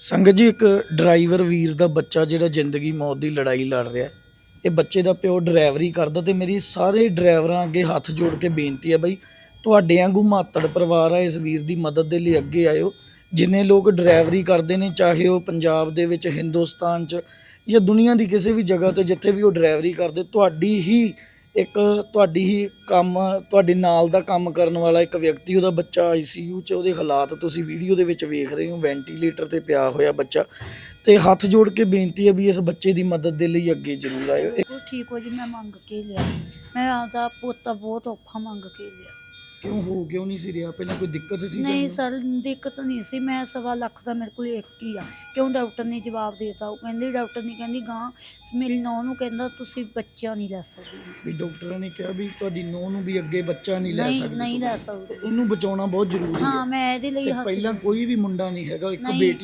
ਸੰਗਤ ਜੀ, ਇੱਕ ਡਰਾਈਵਰ ਵੀਰ ਦਾ ਬੱਚਾ ਜਿਹੜਾ ਜ਼ਿੰਦਗੀ ਮੌਤ ਦੀ ਲੜਾਈ ਲੜ ਰਿਹਾ ਇਹ ਬੱਚੇ ਦਾ ਪਿਓ ਡਰਾਈਵਰੀ ਕਰਦਾ ਤੇ ਮੇਰੀ ਸਾਰੇ ਡਰਾਈਵਰਾਂ ਅੱਗੇ ਹੱਥ ਜੋੜ ਕੇ ਬੇਨਤੀ ਹੈ ਬਈ, ਤੁਹਾਡੇ ਵਾਂਗੂ ਮਾਤੜ ਪਰਿਵਾਰ ਆ, ਇਸ ਵੀਰ ਦੀ ਮਦਦ ਦੇ ਲਈ ਅੱਗੇ ਆਇਓ। ਜਿੰਨੇ ਲੋਕ ਡਰਾਈਵਰੀ ਕਰਦੇ ਨੇ, ਚਾਹੇ ਉਹ ਪੰਜਾਬ ਦੇ ਵਿੱਚ, ਹਿੰਦੁਸਤਾਨ 'ਚ ਜਾਂ ਦੁਨੀਆ ਦੀ ਕਿਸੇ ਵੀ ਜਗ੍ਹਾ ਤੇ ਜਿੱਥੇ ਵੀ ਉਹ ਡਰਾਈਵਰੀ ਕਰਦੇ, ਤੁਹਾਡੀ ਹੀ ਇੱਕ ਤੁਹਾਡੀ ਹੀ ਕੰਮ, ਤੁਹਾਡੇ ਨਾਲ ਦਾ ਕੰਮ ਕਰਨ ਵਾਲਾ ਇੱਕ ਵਿਅਕਤੀ, ਉਹਦਾ ਬੱਚਾ ਆਈਸੀਯੂ 'ਚ, ਉਹਦੇ ਹਾਲਾਤ ਤੁਸੀਂ ਵੀਡੀਓ ਦੇ ਵਿੱਚ ਵੇਖ ਰਹੇ ਹੋ ਵੈਂਟੀਲੇਟਰ ਤੇ ਪਿਆ ਹੋਇਆ ਬੱਚਾ। ਤੇ ਹੱਥ ਜੋੜ ਕੇ ਬੇਨਤੀ ਹੈ ਵੀ ਇਸ ਬੱਚੇ ਦੀ ਮਦਦ ਦੇ ਲਈ ਅੱਗੇ ਜ਼ਰੂਰ ਆਇਓ। ਉਹ ਠੀਕ ਹੋ ਜੀ, ਮੈਂ ਮੰਗ ਕੇ ਲਿਆ। ਮੈਂ ਆਪਦਾ ਪੁੱਤ ਬਹੁਤ ਔਖਾ ਮੰਗ ਕੇ ਲਿਆ। ਕਿਉਂ ਹੋ ਕਿਉਂ ਨਹੀਂ ਸੀ ਰਿਹਾ? ਪਹਿਲਾਂ ਕੋਈ ਦਿੱਕਤ ਸੀ ਨਹੀਂ ਤੁਹਾਨੂੰ? ਸਰ ਦਿੱਕਤ ਨਹੀਂ ਸੀ। ਮੈਂ ਸਵਾ ਲੱਖ ਦਾ ਮੇਰੇ ਕੋਲ ਇੱਕ ਹੀ ਆ। ਕਿਉਂ ਡਾਕਟਰ ਨੇ ਜਵਾਬ ਦੇਤਾ? ਉਹ ਕਹਿੰਦੀ ਡਾਕਟਰ ਨੇ ਕਹਿੰਦੀ ਗਾਂ ਮੇਰੀ ਨੌਂ ਨੂੰ ਕਹਿੰਦਾ ਤੁਸੀਂ ਬੱਚਾ ਨਹੀਂ ਲੈ ਸਕਦੇ। ਵੀ ਡਾਕਟਰਾਂ ਨੇ ਕਿਹਾ ਵੀ ਤੁਹਾਡੀ ਨੂੰਹ ਨੂੰ ਵੀ ਅੱਗੇ ਬੱਚਾ ਨਹੀਂ ਲੈ ਨਹੀਂ ਸਕਦੀ ਨਹੀਂ ਲੈ ਸਕਦੇ। ਉਹਨੂੰ ਬਚਾਉਣਾ ਬਹੁਤ ਜ਼ਰੂਰੀ ਹੈ ਹਾਂ। ਮੈਂ ਇਹਦੇ ਲਈ ਤੇ ਹੱਥ ਪਹਿਲਾਂ ਕੋਈ ਵੀ ਮੁੰਡਾ ਨਹੀਂ ਹੈਗਾ ਇੱਕ ਨਹੀਂ। ਬੇਟੀ